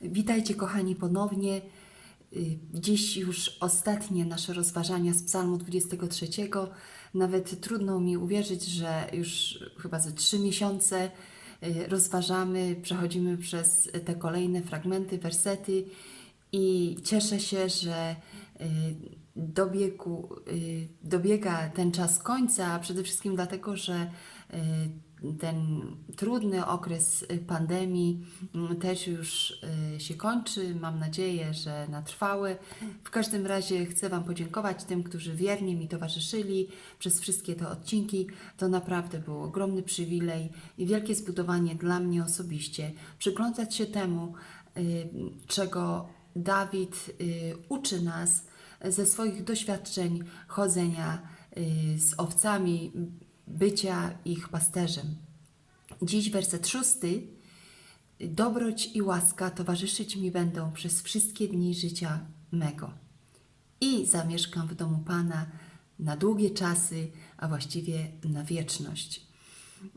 Witajcie kochani ponownie. Y, Dziś już ostatnie nasze rozważania z Psalmu 23. Nawet trudno mi uwierzyć, że już chyba ze trzy miesiące y, rozważamy, przechodzimy przez te kolejne fragmenty, wersety i cieszę się, że y, dobiegł, dobiega ten czas końca, a przede wszystkim dlatego, że ten trudny okres pandemii mm, też już y, się kończy. Mam nadzieję, że na trwałe. W każdym razie chcę Wam podziękować tym, którzy wiernie mi towarzyszyli przez wszystkie te odcinki. To naprawdę był ogromny przywilej i wielkie zbudowanie dla mnie osobiście. Przyglądać się temu, y, czego Dawid y, uczy nas ze swoich doświadczeń chodzenia z owcami, bycia ich pasterzem. Dziś werset szósty. Dobroć i łaska towarzyszyć mi będą przez wszystkie dni życia mego. I zamieszkam w domu Pana na długie czasy, a właściwie na wieczność.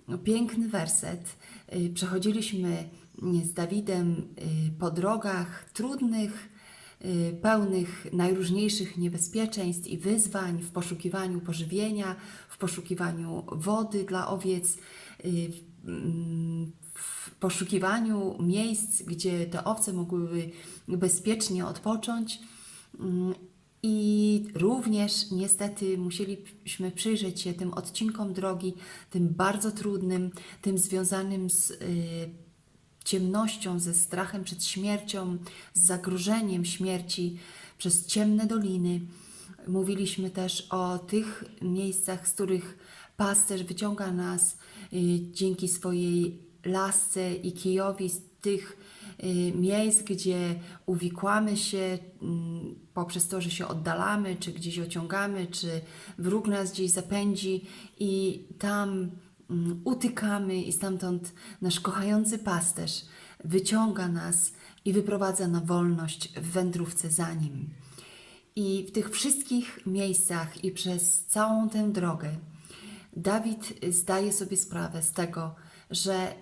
No, Piękny werset. Y, Przechodziliśmy z Dawidem y, po drogach trudnych, pełnych najróżniejszych niebezpieczeństw i wyzwań w poszukiwaniu pożywienia, w poszukiwaniu wody dla owiec, y, w- mm, w poszukiwaniu miejsc, gdzie te owce mogłyby bezpiecznie odpocząć. Mm, I również niestety musieliśmy przyjrzeć się tym odcinkom drogi, tym bardzo trudnym, tym związanym z y, ciemnością, ze strachem przed śmiercią, z zagrożeniem śmierci przez ciemne doliny. Mówiliśmy też o tych miejscach, z których pasterz wyciąga nas y, dzięki swojej lasce i kijowi, z tych y, miejsc, gdzie uwikłamy się mm, poprzez to, że się oddalamy, czy gdzieś ociągamy, czy wróg nas gdzieś zapędzi i tam utykamy i stamtąd nasz kochający pasterz wyciąga nas i wyprowadza na wolność w wędrówce za nim. I w tych wszystkich miejscach i przez całą tę drogę Dawid zdaje sobie sprawę z tego, że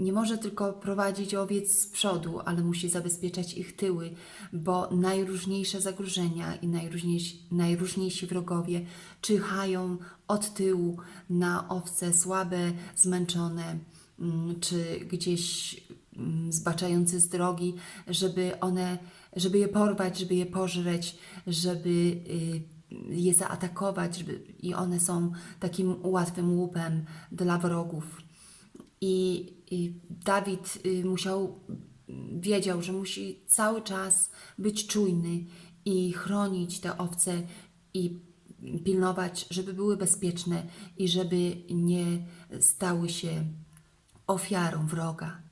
nie może tylko prowadzić owiec z przodu, ale musi zabezpieczać ich tyły, bo najróżniejsze zagrożenia i najróżniejsi, najróżniejsi wrogowie czyhają od tyłu na owce słabe, zmęczone, mm, czy gdzieś mm, zbaczające z drogi, żeby one, żeby je porwać, żeby je pożreć, żeby y, je zaatakować, żeby, i one są takim łatwym łupem dla wrogów. I, i Dawid y, musiał, wiedział, że musi cały czas być czujny i chronić te owce i pilnować, żeby były bezpieczne i żeby nie stały się ofiarą wroga.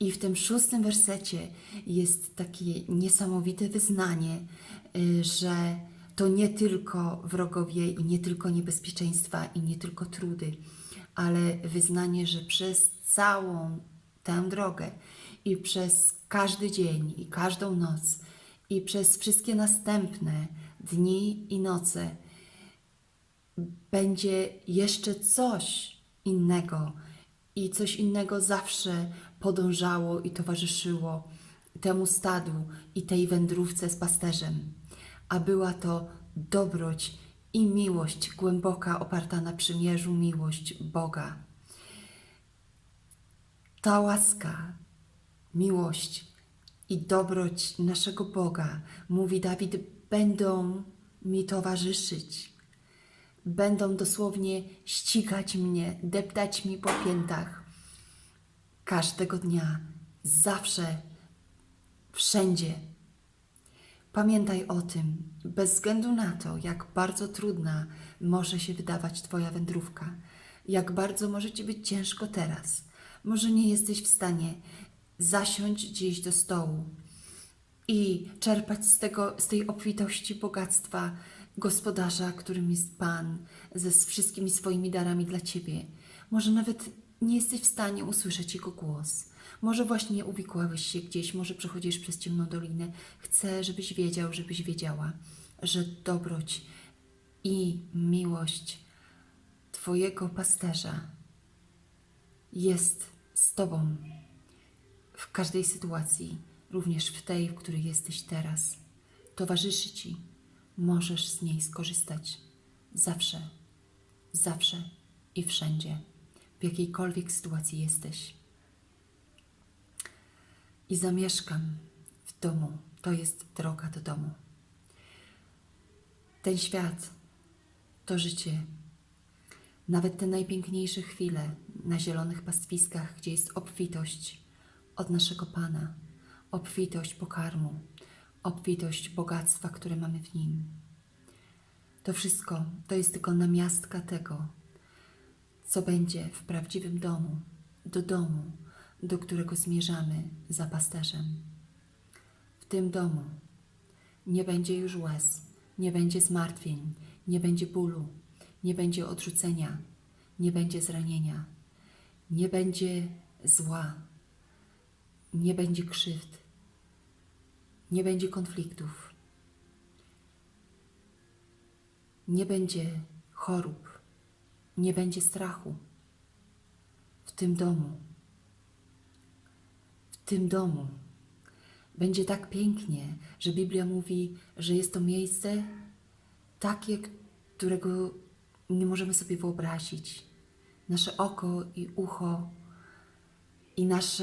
I w tym szóstym wersecie jest takie niesamowite wyznanie, y, że to nie tylko wrogowie i nie tylko niebezpieczeństwa i nie tylko trudy, ale wyznanie, że przez całą tę drogę i przez każdy dzień i każdą noc i przez wszystkie następne dni i noce będzie jeszcze coś innego i coś innego zawsze podążało i towarzyszyło temu stadu i tej wędrówce z pasterzem, a była to dobroć i miłość głęboka, oparta na przymierzu, miłość Boga. Ta łaska, miłość i dobroć naszego Boga, mówi Dawid, będą mi towarzyszyć będą dosłownie ścigać mnie, deptać mi po piętach. Każdego dnia, zawsze, wszędzie. Pamiętaj o tym, bez względu na to, jak bardzo trudna może się wydawać Twoja wędrówka, jak bardzo może Ci być ciężko teraz. Może nie jesteś w stanie zasiąść gdzieś do stołu, i czerpać z, tego, z tej obfitości bogactwa gospodarza, którym jest Pan, ze wszystkimi swoimi darami dla Ciebie. Może nawet nie jesteś w stanie usłyszeć Jego głos. Może właśnie uwikłałeś się gdzieś, może przechodzisz przez ciemną dolinę. Chcę, żebyś wiedział, żebyś wiedziała, że dobroć i miłość Twojego pasterza jest z Tobą w każdej sytuacji również w tej, w której jesteś teraz. Towarzyszy Ci. Możesz z niej skorzystać. Zawsze, zawsze i wszędzie, w jakiejkolwiek sytuacji jesteś. I zamieszkam w domu. To jest droga do domu. Ten świat to życie. Nawet te najpiękniejsze chwile na zielonych pastwiskach, gdzie jest obfitość od naszego Pana, obfitość pokarmu, obfitość bogactwa, które mamy w Nim. To wszystko to jest tylko namiastka tego, co będzie w prawdziwym domu, do domu, do którego zmierzamy za pasterzem. W tym domu nie będzie już łez, nie będzie zmartwień, nie będzie bólu, nie będzie odrzucenia, nie będzie zranienia, nie będzie zła, nie będzie krzywd, nie będzie konfliktów, nie będzie chorób, nie będzie strachu. W tym domu, w tym domu będzie tak pięknie, że Biblia mówi, że jest to miejsce takie, którego nie możemy sobie wyobrazić. Nasze oko i ucho i nasz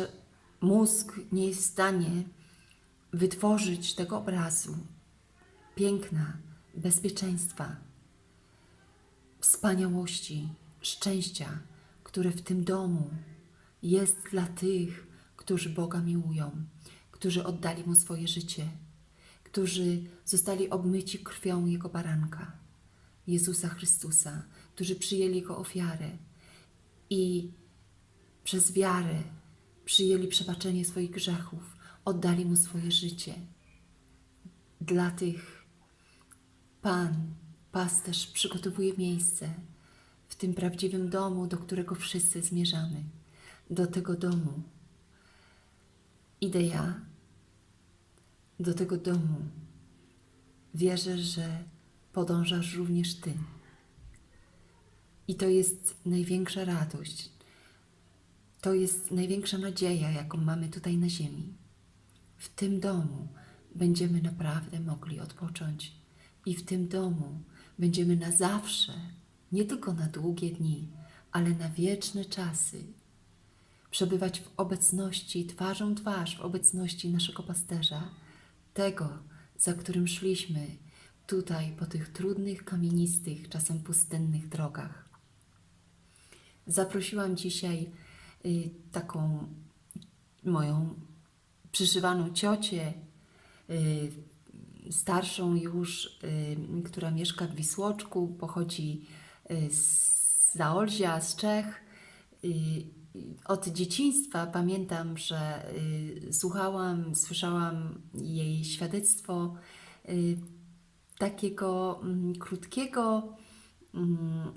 mózg nie jest w stanie wytworzyć tego obrazu piękna, bezpieczeństwa, wspaniałości, szczęścia, które w tym domu jest dla tych, którzy Boga miłują, którzy oddali Mu swoje życie, którzy zostali obmyci krwią Jego baranka, Jezusa Chrystusa, którzy przyjęli Jego ofiarę i przez wiarę przyjęli przebaczenie swoich grzechów, oddali Mu swoje życie. Dla tych Pan, pasterz, przygotowuje miejsce w tym prawdziwym domu, do którego wszyscy zmierzamy. Do tego domu idę ja, do tego domu. Wierzę, że podążasz również Ty. I to jest największa radość. To jest największa nadzieja, jaką mamy tutaj na ziemi. W tym domu będziemy naprawdę mogli odpocząć. I w tym domu będziemy na zawsze, nie tylko na długie dni, ale na wieczne czasy przebywać w obecności, twarzą twarz, w obecności naszego pasterza, tego, za którym szliśmy tutaj po tych trudnych, kamienistych, czasem pustynnych drogach. Zaprosiłam dzisiaj y, taką moją przyszywaną ciocię, y, starszą już, y, która mieszka w Wisłoczku, pochodzi y, z Zaolzia, z Czech. Y, od dzieciństwa pamiętam, że słuchałam, słyszałam jej świadectwo takiego mm, krótkiego mm,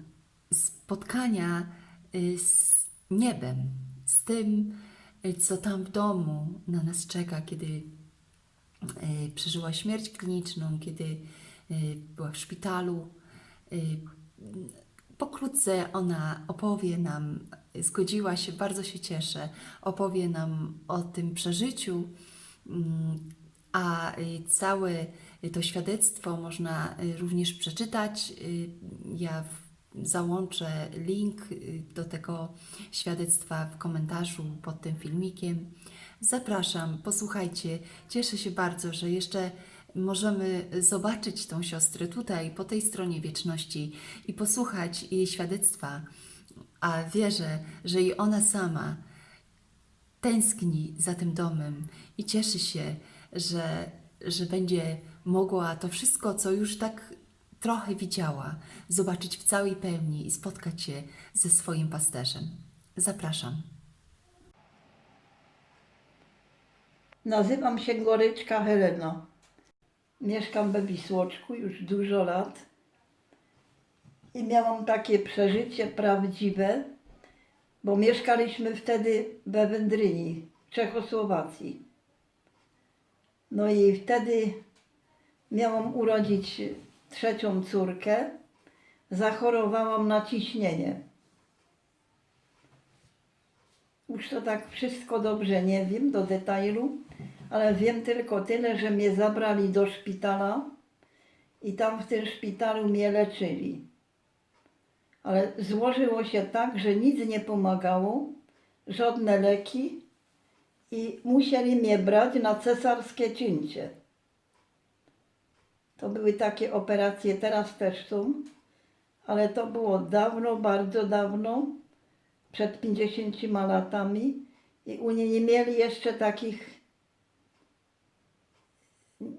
spotkania z niebem, z tym, co tam w domu na nas czeka, kiedy przeżyła śmierć kliniczną, kiedy y, była w szpitalu. Y, Pokrótce ona opowie nam, zgodziła się, bardzo się cieszę, opowie nam o tym przeżyciu, mm, a y, całe to świadectwo można również przeczytać. Ja załączę link do tego świadectwa w komentarzu pod tym filmikiem. Zapraszam, posłuchajcie. Cieszę się bardzo, że jeszcze możemy zobaczyć tą siostrę tutaj, po tej stronie wieczności i posłuchać jej świadectwa. A wierzę, że i ona sama tęskni za tym domem i cieszy się, że, że będzie mogła to wszystko, co już tak trochę widziała, zobaczyć w całej pełni i spotkać się ze swoim pasterzem. Zapraszam. Nazywam się Goryczka Helena. Mieszkam we Wisłoczku już dużo lat i miałam takie przeżycie prawdziwe, bo mieszkaliśmy wtedy we Wędryni, Czechosłowacji. No i wtedy miałam urodzić trzecią córkę. Zachorowałam na ciśnienie. Już to tak wszystko dobrze nie wiem do detailu, ale wiem tylko tyle, że mnie zabrali do szpitala i tam w tym szpitalu mnie leczyli. Ale złożyło się tak, że nic nie pomagało, żadne leki i musieli mnie brać na cesarskie cięcie. To były takie operacje, teraz też są, ale to było dawno, bardzo dawno, przed 50 latami i oni nie mieli jeszcze takich,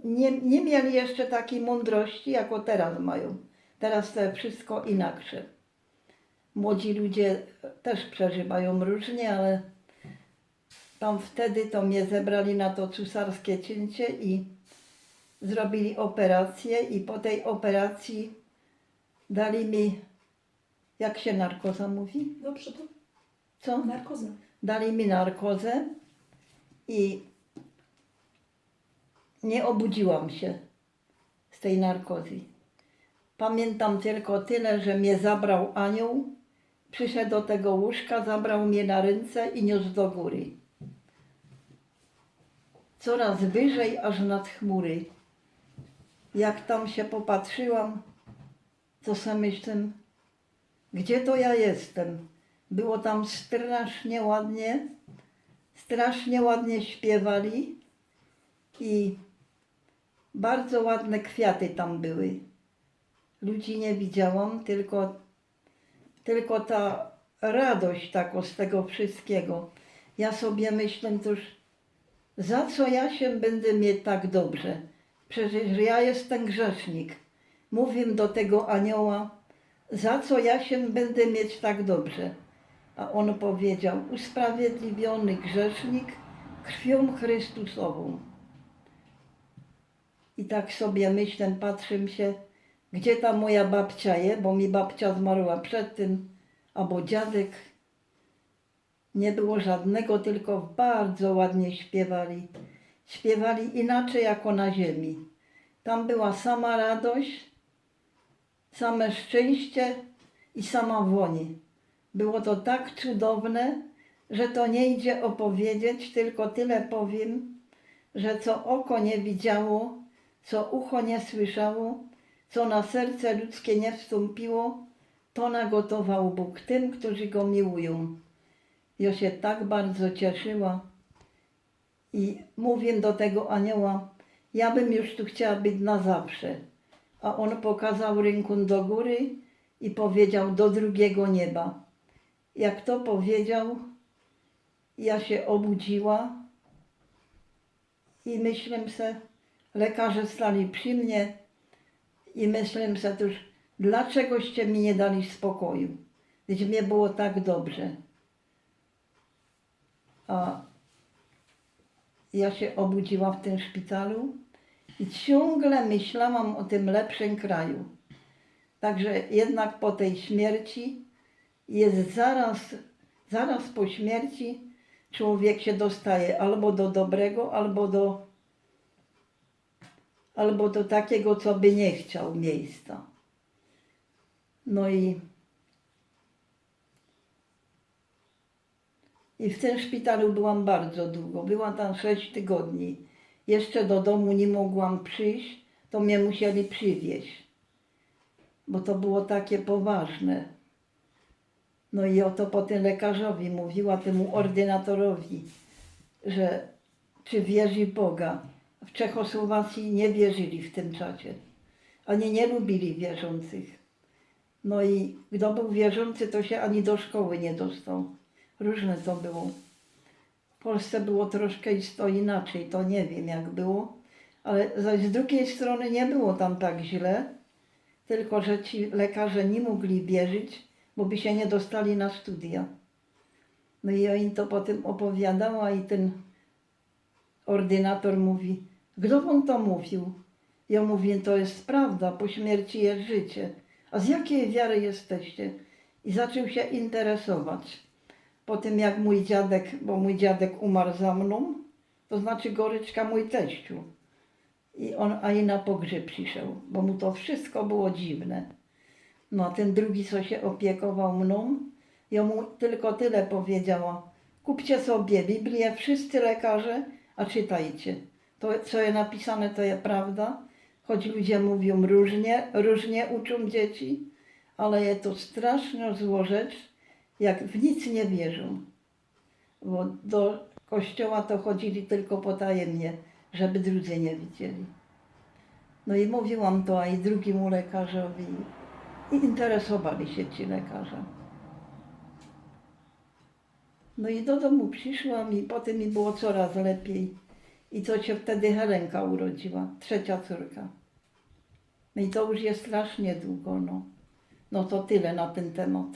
nie, nie mieli jeszcze takiej mądrości, jako teraz mają. Teraz to wszystko inaczej. Młodzi ludzie też przeżywają różnie, ale tam wtedy to mnie zebrali na to cesarskie cięcie i zrobili operację i po tej operacji dali mi, jak się narkoza mówi? Dobrze, to Co? narkoza. Dali mi narkozę i nie obudziłam się z tej narkozy. Pamiętam tylko tyle, że mnie zabrał anioł, przyszedł do tego łóżka, zabrał mnie na ręce i niósł do góry. Coraz wyżej, aż nad chmury. Jak tam się popatrzyłam, to sobie myślę, gdzie to ja jestem? Było tam strasznie ładnie, strasznie ładnie śpiewali i bardzo ładne kwiaty tam były. Ludzi nie widziałam, tylko, tylko ta radość tako z tego wszystkiego. Ja sobie myślę, toż za co ja się będę mieć tak dobrze? Przecież ja jestem grzesznik. Mówię do tego anioła, za co ja się będę mieć tak dobrze? A on powiedział, usprawiedliwiony grzesznik krwią Chrystusową. I tak sobie myślę, patrzę się, gdzie ta moja babcia jest, bo mi babcia zmarła przed tym, albo dziadek. Nie było żadnego, tylko bardzo ładnie śpiewali. Śpiewali inaczej jako na ziemi. Tam była sama radość, same szczęście i sama woni. Było to tak cudowne, że to nie idzie opowiedzieć, tylko tyle powiem, że co oko nie widziało, co ucho nie słyszało, co na serce ludzkie nie wstąpiło, to nagotował Bóg tym, którzy Go miłują. Ja się tak bardzo cieszyła i mówię do tego anioła, ja bym już tu chciała być na zawsze. A on pokazał ręką do góry i powiedział do drugiego nieba. Jak to powiedział, ja się obudziła i myślę se, lekarze stali przy mnie i myślę se też, dlaczegoście mi nie dali spokoju, gdzie mnie było tak dobrze. A ja się obudziła w tym szpitalu i ciągle myślałam o tym lepszym kraju. Także jednak po tej śmierci jest zaraz, zaraz po śmierci człowiek się dostaje albo do dobrego, albo do, albo do takiego, co by nie chciał miejsca. No i, i w tym szpitalu byłam bardzo długo. Byłam tam sześć tygodni. Jeszcze do domu nie mogłam przyjść, to mnie musieli przywieźć, bo to było takie poważne. No i oto potem lekarzowi mówiła temu ordynatorowi, że czy wierzy Boga. W Czechosłowacji nie wierzyli w tym czasie. Oni nie lubili wierzących. No i kto był wierzący, to się ani do szkoły nie dostał. Różne to było. W Polsce było troszkę isto inaczej, to nie wiem jak było, ale zaś z drugiej strony nie było tam tak źle, tylko że ci lekarze nie mogli wierzyć, bo by się nie dostali na studia. No i oni to potem opowiadała i ten ordynator mówi, kto on to mówił? Ja mówię, to jest prawda, po śmierci jest życie. A z jakiej wiary jesteście? I zaczął się interesować. Po tym jak mój dziadek, bo mój dziadek umarł za mną, to znaczy goryczka mój teściu. I on ani na pogrzeb przyszedł, bo mu to wszystko było dziwne. No a ten drugi, co się opiekował mną, ja mu tylko tyle powiedziała. Kupcie sobie Biblię, wszyscy lekarze, A czytajcie. To, co jest napisane, to jest prawda. Choć ludzie mówią różnie, różnie uczą dzieci, ale jest to straszna zło rzecz, jak w nic nie wierzą. Bo do kościoła to chodzili tylko potajemnie, żeby drudzy nie widzieli. No i mówiłam to i drugiemu lekarzowi. I interesowali się ci lekarze. No i do domu przyszłam i potem mi było coraz lepiej. I to się wtedy Helenka urodziła, trzecia córka. No i to już jest strasznie długo, no. No to tyle na ten temat.